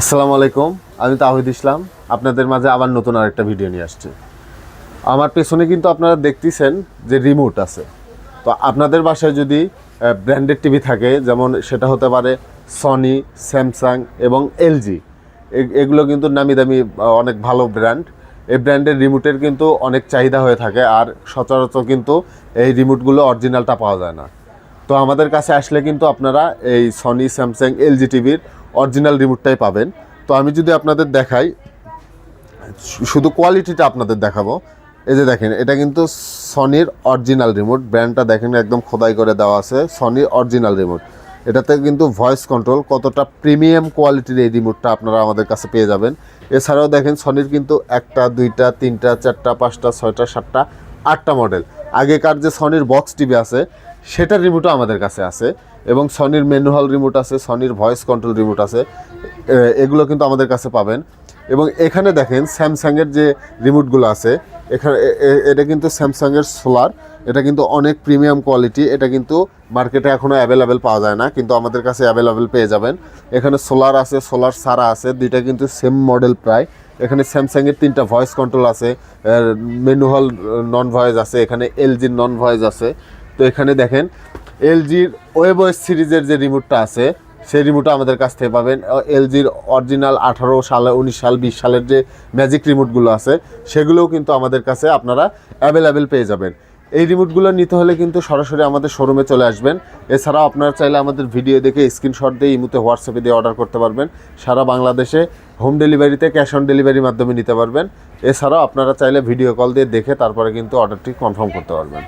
আসসালামু আলাইকুম, আমি তাহিদ ইসলাম। আপনাদের মাঝে আবার নতুন আরেকটা ভিডিও নিয়ে আসছি। আমার পেছনে কিন্তু আপনারা দেখতেছেন যে রিমোট আছে। তো আপনাদের বাসায় যদি ব্র্যান্ডেড টিভি থাকে, যেমন সেটা হতে পারে সনি স্যামসাং এবং এলজি এগুলো কিন্তু নামি দামি অনেক ভালো ব্র্যান্ড এই ব্র্যান্ডের রিমোটের কিন্তু অনেক চাহিদা হয়ে থাকে আর সচরাচর কিন্তু এই রিমোটগুলো অরিজিনালটা পাওয়া যায় না। তো আমাদের কাছে আসলে কিন্তু আপনারা এই সনি স্যামসাং এলজি টিভির অরিজিনাল রিমোটটাই পাবেন। তো আমি যদি আপনাদের দেখাই শুধু কোয়ালিটিটা আপনাদের দেখাবো। এই যে দেখেন, এটা কিন্তু সনির অরিজিনাল রিমোট ব্র্যান্ডটা দেখেন, একদম খোদাই করে দেওয়া আছে সনির অরিজিনাল রিমোট এটাতে কিন্তু ভয়েস কন্ট্রোল কতটা প্রিমিয়াম কোয়ালিটির এই রিমোটটা আপনারা আমাদের কাছে পেয়ে যাবেন। এছাড়াও দেখেন সনির কিন্তু একটা, দুইটা, তিনটা, চারটা, পাঁচটা, ছয়টা, সাতটা, আটটা মডেল আগেকার যে সনির বক্স টিভি আছে সেটার রিমোটও আমাদের কাছে আছে এবং সনির ম্যানুয়াল রিমোট আছে সনির ভয়েস কন্ট্রোল রিমোট আছে এগুলো কিন্তু আমাদের কাছে পাবেন। এবং এখানে দেখেন স্যামসাংয়ের যে রিমোটগুলো আছে, এখানে এটা কিন্তু স্যামসাংয়ের সোলার এটা কিন্তু অনেক প্রিমিয়াম কোয়ালিটি এটা কিন্তু মার্কেটে এখনও অ্যাভেলেবেল পাওয়া যায় না, কিন্তু আমাদের কাছে অ্যাভেলেবেল পেয়ে যাবেন। এখানে সোলার আছে সোলার সারা আছে, দুইটা কিন্তু সেম মডেল প্রায়। এখানে স্যামসাংয়ের তিনটা ভয়েস কন্ট্রোল আছে ম্যানুয়াল নন ভয়েস আছে, এখানে এলজির নন ভয়েস আছে। তো এখানে দেখেন, এলজির ওয়েবওয়েস সিরিজের যে রিমোটটা আছে, সেই রিমোটও আমাদের কাছ থেকে পাবেন। এলজির অরিজিনাল আঠারো সালে, উনিশ সাল, বিশ সালের যে ম্যাজিক রিমোটগুলো আছে, সেগুলোও কিন্তু আমাদের কাছে আপনারা অ্যাভেলেবেল পেয়ে যাবেন। এই রিমোটগুলো নিতে হলে কিন্তু সরাসরি আমাদের শোরুমে চলে আসবেন। এছাড়াও আপনারা চাইলে আমাদের ভিডিও দেখে স্ক্রিনশট দিয়ে ইমুতে হোয়াটসঅ্যাপে দিয়ে অর্ডার করতে পারবেন। সারা বাংলাদেশে হোম ডেলিভারিতে ক্যাশ অন ডেলিভারির মাধ্যমে নিতে পারবেন। এছাড়াও আপনারা চাইলে ভিডিও কল দিয়ে দেখে তারপরে কিন্তু অর্ডারটি কনফার্ম করতে পারবেন।